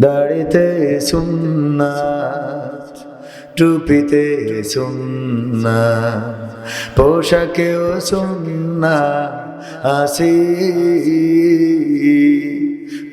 দাড়িতে সুন্না টুপিতে সুন্না পোশাকেও সুন্না আসি।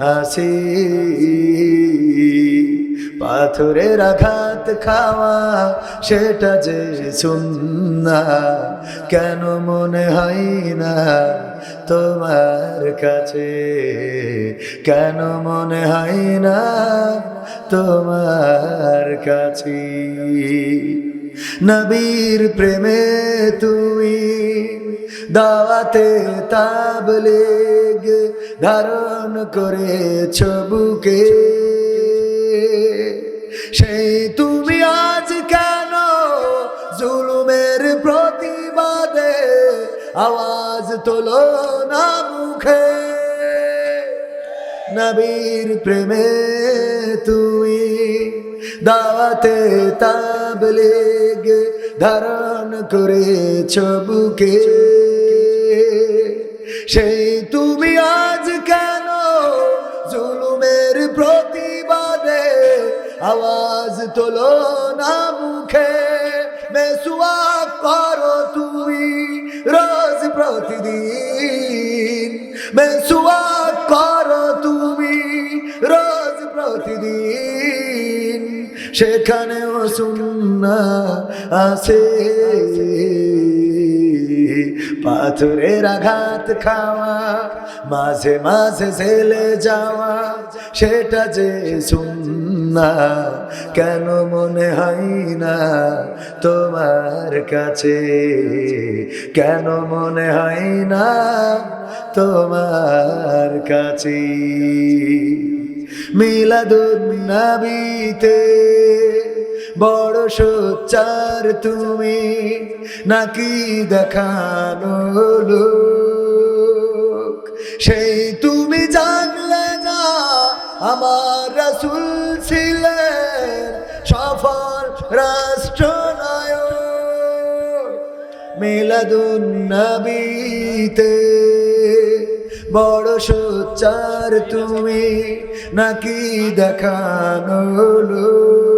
আসি পাথরের আঘাত খাওয়া, সেটা যে সুন্না, কেন মনে হয় না তোমার কাছে? কেন মনে হয় না তোমার কাছে? নবীর প্রেমে তুমি দাওয়াতে তাবলেগ ধারণ করেছ বুকে। সেই তুমি আজ কেন জুলুমের প্রতিবাদে আওয়াজ তোলো না মুখে? নবীর প্রেমে তুমি দাওয়াতে তাবলেগ ধারণ করেছ বুকে। সেই তুমি আজ কেন জুলুমের প্রতিবাদে আওয়াজ তোলো না মুখে? মেসুয়া করো তুমি রোজ প্রতিদিন। মেসুয়া করো তুমি রোজ প্রতিদিন। সেখানেও সুন্না আছে। পাথরের আঘাত খাওয়া, মাঝে মাঝে ছেলে যাওয়া, সেটা যে সুন্না, কেন মনে হয় না তোমার কাছে? কেন মনে হয় না তোমার কাছে? মিলাদুন নবীতে বড় সোচ্চার তুমি নাকি দেখানো লোক? সেই তুমি জানলে না আমার রাসুল ছিলেন সফল রাষ্ট্রনায়ক। মিলাদুন নবীতে বড় সোচ্চার তুমি নাকি দেখানো লোক?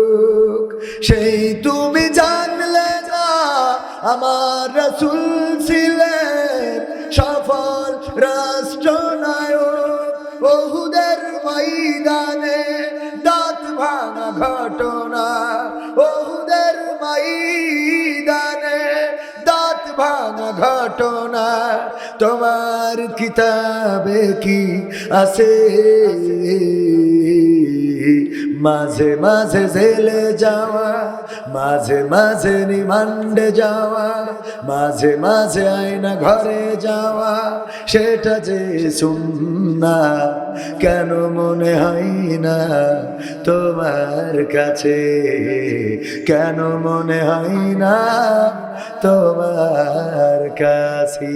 সেই তুমি জানলে না, আমার রসুল ছিলেন সফল রাষ্ট্রনায়ক। বহুদের ময়দানে দাঁত ভাঙা ঘটনা। বহুদের ময়দানে দাঁত ভাঙা ঘটনা। তোমার কিতাবে কি আছে? মাঝে মাঝে জেলে যাওয়া, মাঝে মাঝে রিমান্ডে যাওয়া, মাঝে মাঝে আয়না ঘরে যাওয়া, সেটা যে সুন্না, কেন মনে হয় না তোমার কাছে? কেন মনে হয় না তোমার কাছে?